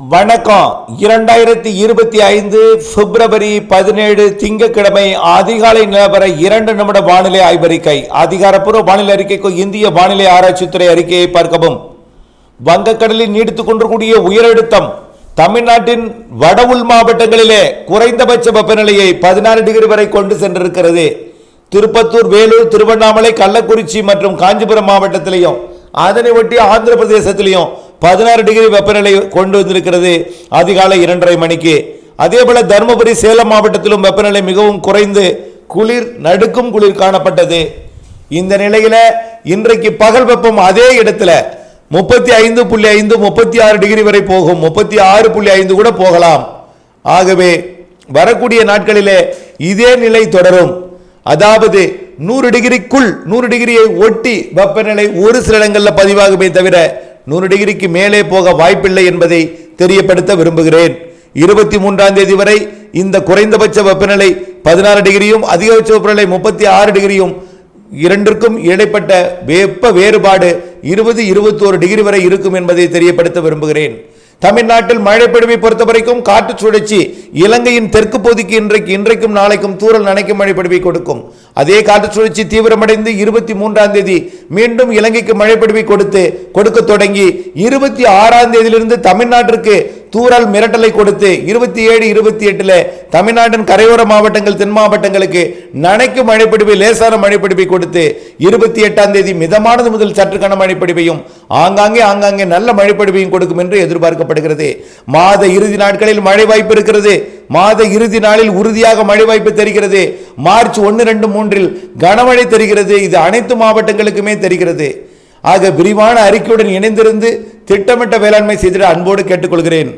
வணக்கம். இரண்டாயிரத்தி இருபத்தி ஐந்து பிப்ரவரி பதினேழு திங்கட்கிழமை அதிகாலை நிலவர இரண்டு நிமிட வானிலை ஆய்வறிக்கை. அதிகாரப்பூர்வ வானிலை அறிக்கைக்கு இந்திய வானிலை ஆராய்ச்சித்துறை அறிக்கையை பார்க்கவும். வங்கக்கடலில் நீடித்துக் கொண்டிருக்கூடிய உயரழுத்தம் தமிழ்நாட்டின் வட உள் மாவட்டங்களிலே குறைந்தபட்ச வெப்பநிலையை பதினாறு டிகிரி வரை கொண்டு சென்றிருக்கிறது. திருப்பத்தூர் வேலூர் திருவண்ணாமலை கள்ளக்குறிச்சி மற்றும் காஞ்சிபுரம் மாவட்டத்திலையும் அதனை ஒட்டி ஆந்திர பிரதேசத்திலையும் பதினாறு டிகிரி வெப்பநிலை கொண்டு வந்திருக்கிறது. அதிகாலை இரண்டரை மணிக்கு. அதே போல தருமபுரி சேலம் மாவட்டத்திலும் வெப்பநிலை மிகவும் குறைந்து குளிர் நடுக்கும் குளிர் காணப்பட்டது. இந்த நிலையில இன்றைக்கு பகல் வெப்பம் அதே இடத்துல. முப்பத்தி ஐந்து புள்ளி ஐந்து முப்பத்தி ஆறு டிகிரி வரை போகும். முப்பத்தி ஆறு புள்ளி ஐந்து கூட போகலாம். ஆகவே வரக்கூடிய நாட்களிலே இதே நிலை தொடரும். அதாவது நூறு டிகிரிக்குள் நூறு டிகிரியை ஒட்டி வெப்பநிலை ஒரு சில இடங்களில் பதிவாகுமே தவிர நூறு டிகிரிக்கு மேலே போக வாய்ப்பில்லை என்பதை தெரியப்படுத்த விரும்புகிறேன். இருபத்தி மூன்றாம் தேதி வரை இந்த குறைந்தபட்ச வெப்பநிலை பதினாறு டிகிரியும் அதிகபட்ச வெப்பநிலை முப்பத்தி ஆறு டிகிரியும் இரண்டிற்கும் இடைப்பட்ட வெப்ப வேறுபாடு இருபது இருபத்தோரு டிகிரி வரை இருக்கும் என்பதை தெரியப்படுத்த விரும்புகிறேன். தமிழ்நாட்டில் மழை பொறுத்தவரைக்கும் பொறுத்த வரைக்கும் காற்று சுழற்சி இலங்கையின் தெற்கு பகுதிக்கு இன்றைக்கு இன்றைக்கும் நாளைக்கும் தூரல் நனைக்கும் மழை கொடுக்கும். அதே காற்று சுழற்சி தீவிரமடைந்து இருபத்தி மூன்றாம் தேதி மீண்டும் இலங்கைக்கு மழை கொடுத்து கொடுக்க தொடங்கி இருபத்தி ஆறாம் தேதியிலிருந்து தமிழ்நாட்டிற்கு தூரல் மிரட்டலை கொடுத்து இருபத்தி ஏழு இருபத்தி எட்டுல தமிழ்நாட்டின் கரையோர மாவட்டங்கள் தென் மாவட்டங்களுக்கு நனைக்கு மழைப்பிடிப்பை லேசான மழைப்பிடிப்பை கொடுத்து இருபத்தி எட்டாம் தேதி மிதமானது முதல் சற்று கன மழைப்பிடிப்பையும் ஆங்காங்கே ஆங்காங்கே நல்ல மழைப்பிடிப்பையும் கொடுக்கும் என்று எதிர்பார்க்கப்படுகிறது. மாத இறுதி நாட்களில் மழை வாய்ப்பு இருக்கிறது. மாத இறுதி நாளில் உறுதியாக மழை வாய்ப்பு தெரிகிறது. மார்ச் ஒன்று ரெண்டு மூன்றில் கனமழை தெரிகிறது. இது அனைத்து மாவட்டங்களுக்குமே தெரிகிறது. ஆக விரிவான அறிக்கையுடன் இணைந்திருந்து திட்டமிட்ட வேளாண்மை செய்திட அன்போடு கேட்டுக்கொள்கிறேன்.